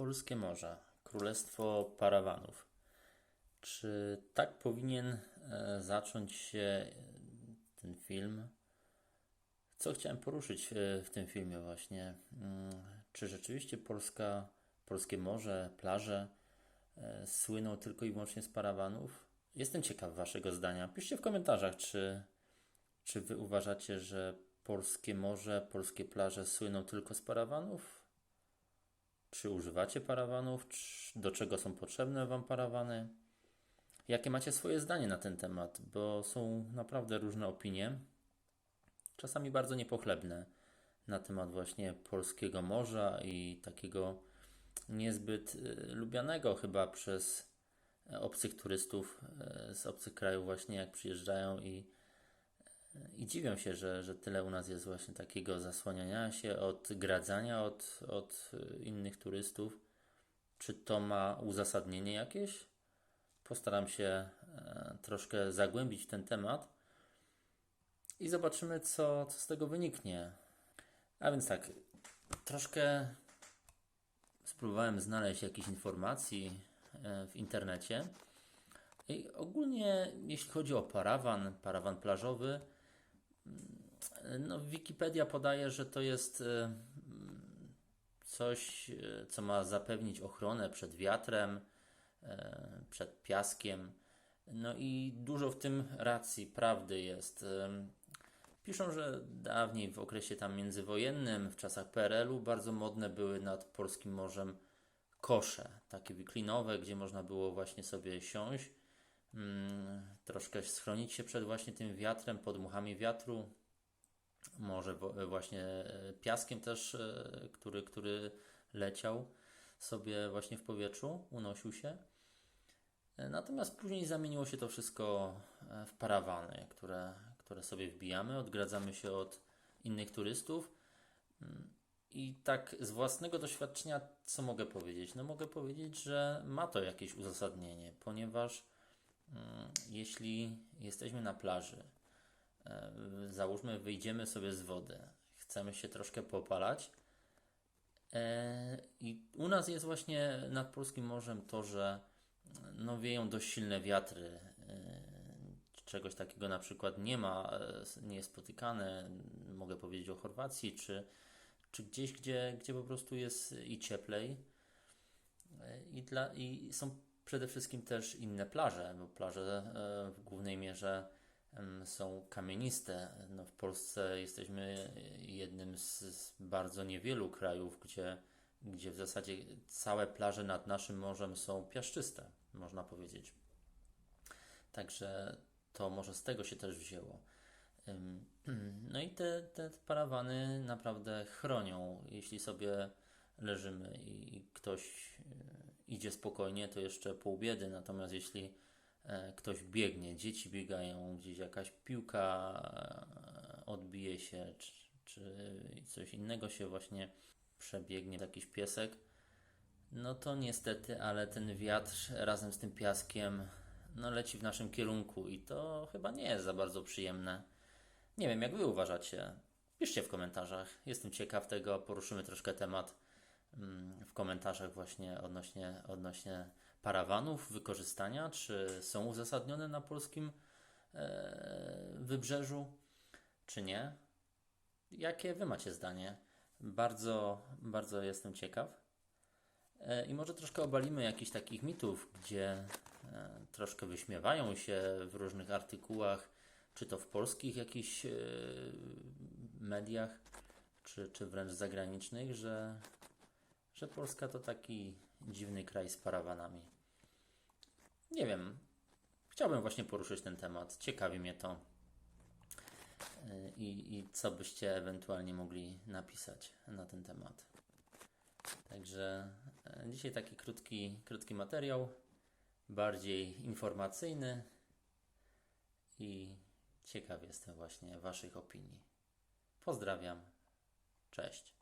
Polskie Morze, Królestwo Parawanów. Czy tak powinien e, zacząć się e, ten film? Co chciałem poruszyć e, w tym filmie właśnie? Mm, Czy rzeczywiście Polska, polskie morze, plaże słyną tylko i wyłącznie z parawanów? Jestem ciekaw Waszego zdania. Piszcie w komentarzach, czy, czy Wy uważacie, że polskie morze, polskie plaże słyną tylko z parawanów? Czy używacie parawanów? Do czego są potrzebne Wam parawany? Jakie macie swoje zdanie na ten temat? Bo są naprawdę różne opinie, czasami bardzo niepochlebne, na temat właśnie polskiego morza i takiego niezbyt y, lubianego chyba przez e, obcych turystów e, z obcych krajów, właśnie jak przyjeżdżają i dziwią się, że, że tyle u nas jest właśnie takiego zasłaniania się, odgradzania od, od y, innych turystów. Czy to ma uzasadnienie jakieś? Postaram się e, troszkę zagłębić ten temat i zobaczymy, co, co z tego wyniknie. A więc tak, troszkę spróbowałem znaleźć jakieś informacji e, w internecie. I ogólnie, jeśli chodzi o parawan, parawan plażowy, no Wikipedia podaje, że to jest mm, coś, e, co ma zapewnić ochronę przed wiatrem, e, przed piaskiem. No i dużo w tym racji, prawdy jest. Piszą, że dawniej w okresie tam międzywojennym, w czasach PRL-u, bardzo modne były nad polskim morzem kosze, takie wiklinowe, gdzie można było właśnie sobie siąść, mm, troszkę schronić się przed właśnie tym wiatrem, podmuchami wiatru, może wo- właśnie e, piaskiem też, e, który, który leciał sobie właśnie w powietrzu, unosił się. E, Natomiast później zamieniło się to wszystko e, w parawany, które, które sobie wbijamy, odgradzamy się od innych turystów. Mm, I tak z własnego doświadczenia, co mogę powiedzieć? No mogę powiedzieć, że ma to jakieś uzasadnienie, ponieważ mm, jeśli jesteśmy na plaży, e, załóżmy wyjdziemy sobie z wody, chcemy się troszkę popalać, E, I u nas jest właśnie nad Polskim Morzem to, że no, wieją dość silne wiatry. E, Czegoś takiego na przykład nie ma, e, nie jest spotykane. Mogę powiedzieć o Chorwacji, czy, czy gdzieś, gdzie, gdzie po prostu jest i cieplej. E, I, dla, I są przede wszystkim też inne plaże, bo plaże e, w głównej mierze są kamieniste. No, w Polsce jesteśmy jednym z, z bardzo niewielu krajów, gdzie, gdzie w zasadzie całe plaże nad naszym morzem są piaszczyste, można powiedzieć. Także to może z tego się też wzięło. No i te, te parawany naprawdę chronią. Jeśli sobie leżymy i ktoś e, idzie spokojnie, to jeszcze pół biedy. Natomiast jeśli ktoś biegnie, dzieci biegają, gdzieś jakaś piłka e, odbije się, czy, czy coś innego się właśnie przebiegnie, jakiś piesek, no to niestety, ale ten wiatr razem z tym piaskiem no leci w naszym kierunku i to chyba nie jest za bardzo przyjemne. Nie wiem, jak Wy uważacie. Piszcie w komentarzach. Jestem ciekaw tego. Poruszymy troszkę temat mm, w komentarzach właśnie odnośnie, odnośnie parawanów, wykorzystania. Czy są uzasadnione na polskim e, wybrzeżu, czy nie? Jakie Wy macie zdanie? Bardzo, bardzo jestem ciekaw. E, I może troszkę obalimy jakichś takich mitów, gdzie e, troszkę wyśmiewają się w różnych artykułach, czy to w polskich jakichś mediach, czy, czy wręcz zagranicznych, że, że Polska to taki dziwny kraj z parawanami. Nie wiem. Chciałbym właśnie poruszyć ten temat. Ciekawi mnie to. I, I co byście ewentualnie mogli napisać na ten temat. Także e, dzisiaj taki krótki, krótki materiał, bardziej informacyjny i ciekaw jestem właśnie Waszych opinii. Pozdrawiam, cześć.